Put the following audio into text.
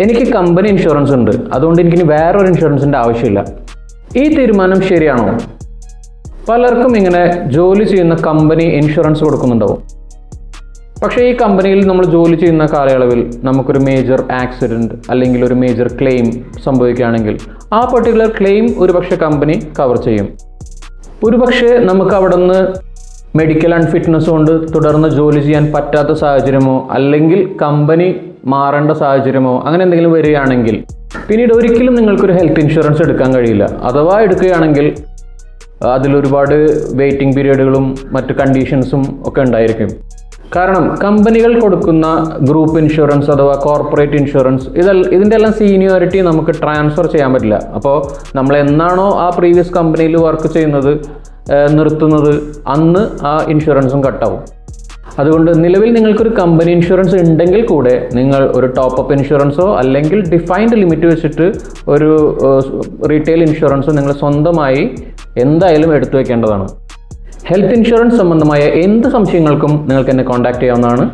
എനിക്ക് company insurance ഉണ്ട്. അതുകൊണ്ട് എനിക്ക് വേറൊരു ഇൻഷുറൻസിന്റെ ആവശ്യമില്ല. ഈ തീരുമാനം ശരിയാണോ? പലർക്കും ഇങ്ങനെ ജോലി ചെയ്യുന്ന കമ്പനി ഇൻഷുറൻസ് കൊടുക്കുന്നുണ്ടാവും. പക്ഷേ ഈ കമ്പനിയിൽ നമ്മൾ ജോലി ചെയ്യുന്ന കാലയളവിൽ നമുക്കൊരു മേജർ ആക്സിഡന്റ് അല്ലെങ്കിൽ ഒരു മേജർ ക്ലെയിം സംഭവിക്കുകയാണെങ്കിൽ ആ പർട്ടിക്കുലർ ക്ലെയിം ഒരുപക്ഷെ കമ്പനി കവർ ചെയ്യും. ഒരുപക്ഷെ നമുക്ക് അവിടെ നിന്ന് മെഡിക്കൽ അൺഫിറ്റ്നസ് കൊണ്ട് തുടർന്ന് ജോലി ചെയ്യാൻ പറ്റാത്ത സാഹചര്യമോ അല്ലെങ്കിൽ കമ്പനി മാറേണ്ട സാഹചര്യമോ അങ്ങനെ എന്തെങ്കിലും വരികയാണെങ്കിൽ പിന്നീട് ഒരിക്കലും നിങ്ങൾക്കൊരു ഹെൽത്ത് ഇൻഷുറൻസ് എടുക്കാൻ കഴിയില്ല. അഥവാ എടുക്കുകയാണെങ്കിൽ അതിലൊരുപാട് വെയിറ്റിംഗ് പീരീഡുകളും മറ്റ് കണ്ടീഷൻസും ഒക്കെ ഉണ്ടായിരിക്കും. കാരണം കമ്പനികൾ കൊടുക്കുന്ന ഗ്രൂപ്പ് ഇൻഷുറൻസ് അഥവാ കോർപ്പറേറ്റ് ഇൻഷുറൻസ് ഇതൽ ഇതിന്റെ എല്ലാം സീനിയോറിറ്റി നമുക്ക് ട്രാൻസ്ഫർ ചെയ്യാൻ പറ്റില്ല. അപ്പോൾ നമ്മൾ എന്നാണോ ആ പ്രീവിയസ് കമ്പനിയിൽ വർക്ക് ചെയ്യുന്നത് നിർത്തുന്നത് അന്ന് ആ ഇൻഷുറൻസും കട്ടാവും അതുകൊണ്ട് നിലവിൽ നിങ്ങൾക്കൊരു കമ്പനി ഇൻഷുറൻസ് ഉണ്ടെങ്കിൽ കൂടെ നിങ്ങൾ ഒരു ടോപ്പ് അപ്പ് ഇൻഷുറൻസോ അല്ലെങ്കിൽ ഡിഫൈൻഡ് ലിമിറ്റ് വെച്ചിട്ട് ഒരു റീറ്റെയിൽ ഇൻഷുറൻസോ നിങ്ങൾ സ്വന്തമായി എന്തായാലും എടുത്തു വെക്കേണ്ടതാണ്. ഹെൽത്ത് ഇൻഷുറൻസ് സംബന്ധമായ എന്ത് സംശയങ്ങൾക്കും നിങ്ങൾക്ക് എന്നെ കോൺടാക്ട് ചെയ്യാവുന്നതാണ്.